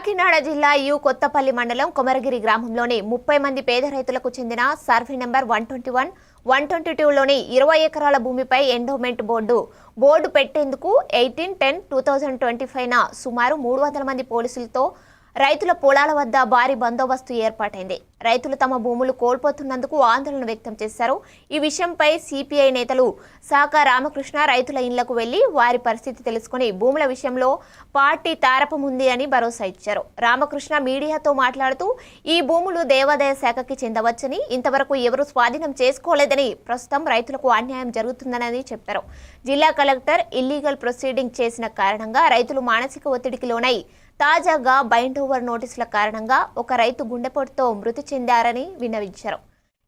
కాకినాడ జిల్లా యు కొత్తపల్లి మండలం కొమరగిరి గ్రామంలోని ముప్పై మంది పేద రైతులకు చెందిన survey number one twenty one one twenty టూలోని ఇరవై ఎకరాల భూమిపై ఎండోమెంట్ బోర్డు బోర్డు పెట్టేందుకు eighteen ten two thousand twenty ఫైవ్న సుమారు మూడు వందల మంది పోలీసులతో రైతుల పొలాల వద్ద భారీ బందోబస్తు ఏర్పాటైంది. రైతులు తమ భూములు కోల్పోతున్నందుకు ఆందోళన వ్యక్తం చేశారు. ఈ విషయంపై సిపిఐ నేతలు సాకా రామకృష్ణ రైతుల ఇళ్ళకు వెళ్ళి వారి పరిస్థితి తెలుసుకుని భూముల విషయంలో పార్టీ తారపముంది అని భరోసా ఇచ్చారు. రామకృష్ణ మీడియాతో మాట్లాడుతూ ఈ భూములు దేవాదాయ శాఖకి చెందవచ్చని ఇంతవరకు ఎవరూ స్వాధీనం చేసుకోలేదని ప్రస్తుతం రైతులకు అన్యాయం జరుగుతుందని చెప్పారు. జిల్లా కలెక్టర్ ఇల్లీగల్ ప్రొసీడింగ్ చేసిన కారణంగా రైతులు మానసిక ఒత్తిడికి లోనై తాజాగా బైండ్ ఓవర్ నోటీసుల కారణంగా ఒక రైతు గుండెపోటుతో మృతి చెందారని విన్నవించారు.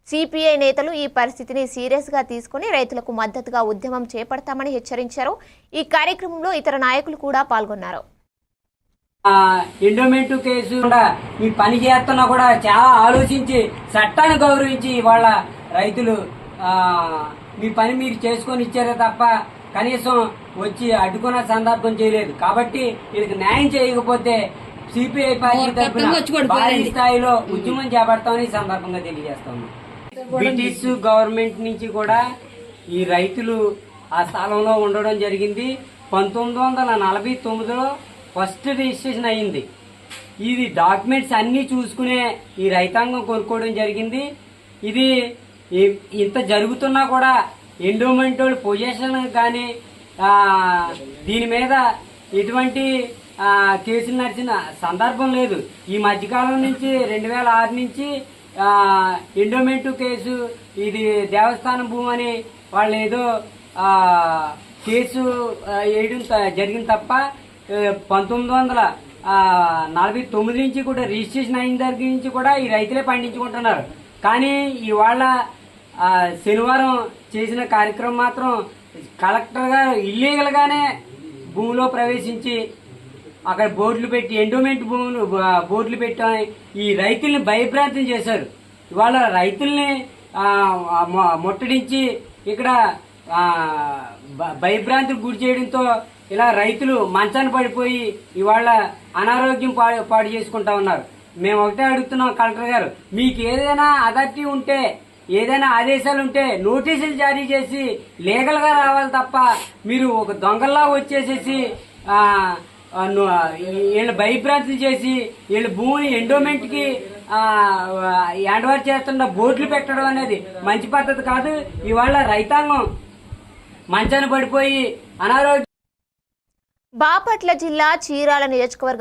సిపిఐ నేతలు ఈ పరిస్థితిని సీరియస్గా తీసుకుని రైతులకు మద్దతుగా ఉద్యమం చేపడతామని హెచ్చరించారు. ఈ కార్యక్రమంలో ఇతర నాయకులు కూడా పాల్గొన్నారు. ఎండోమెంటు ఎండోమెంట్ కేసు కూడా ఈ పని చేస్తున్నా కూడా చాలా ఆలోచించి చట్టాన్ని గౌరవించి ఇవాళ రైతులు మీ పని మీరు చేసుకొని ఇచ్చారే తప్ప కనీసం వచ్చి అడ్డుకున్న సందర్భం చేయలేదు. కాబట్టి వీళ్ళకి న్యాయం చేయకపోతే సిపిఐ పార్టీ తరఫున భారీ స్థాయిలో ఉద్యమం చేపడతామని సందర్భంగా తెలియజేస్తాము. బ్రిటిష్ గవర్నమెంట్ నుంచి కూడా ఈ రైతులు ఆ స్థలంలో ఉండడం జరిగింది. పంతొమ్మిది వందల నలభై తొమ్మిదిలో ఫస్ట్ రిజిస్ట్రేషన్ అయ్యింది. ఇది డాక్యుమెంట్స్ అన్ని చూసుకునే ఈ రైతాంగం కొనుక్కోవడం జరిగింది. ఇది ఇంత జరుగుతున్నా కూడా ఎండోమెంట్ పొజిషన్ కానీ దీని మీద ఎటువంటి కేసులు నడిచిన సందర్భం లేదు. ఈ మధ్యకాలం నుంచి రెండు వేల ఆరు నుంచి ఎండోమెంటు కేసు ఇది దేవస్థానం భూమి అని వాళ్ళు ఏదో కేసు వేయడం జరిగింది తప్ప పంతొమ్మిది వందల నలభై తొమ్మిది నుంచి కూడా రిజిస్ట్రేషన్ అయిన దగ్గర నుంచి కూడా ఈ రైతులే పండించుకుంటున్నారు. కానీ ఇవాళ శనివారం చేసిన కార్యక్రమం మాత్రం కలెక్టర్గా ఇల్లీగల్గానే భూమిలో ప్రవేశించి అక్కడ బోర్డులు పెట్టి ఎండోమెంట్ భూములు బోర్డులు పెట్టామని ఈ రైతుల్ని భయప్రాంతం చేశారు. ఇవాళ రైతుల్ని ముట్టడించి ఇక్కడ భయభ్రాంతికి గురి చేయడంతో ఇలా రైతులు మంచాన పడిపోయి ఇవాళ అనారోగ్యం పాడు పాడు చేసుకుంటా ఉన్నారు. మేము ఒకటే అడుగుతున్నాం కలెక్టర్ గారు మీకు ఏదైనా అథారిటీ ఉంటే ఏదైనా ఆదేశాలు ఉంటే నోటీసులు జారీ చేసి లీగల్గా రావాలి తప్ప మీరు ఒక దొంగల్లా వచ్చేసేసి వీళ్ళు భయభ్రాంతులు చేసి వీళ్ళ భూమిని ఎండోమెంట్కి హ్యాండ్ చేస్తున్న బోర్డులు పెట్టడం అనేది మంచి పద్ధతి కాదు. ఇవాళ రైతాంగం మంచాన పడిపోయి అనారోగ్యం బాపట్ల జిల్లా చీరాల నియోజకవర్గం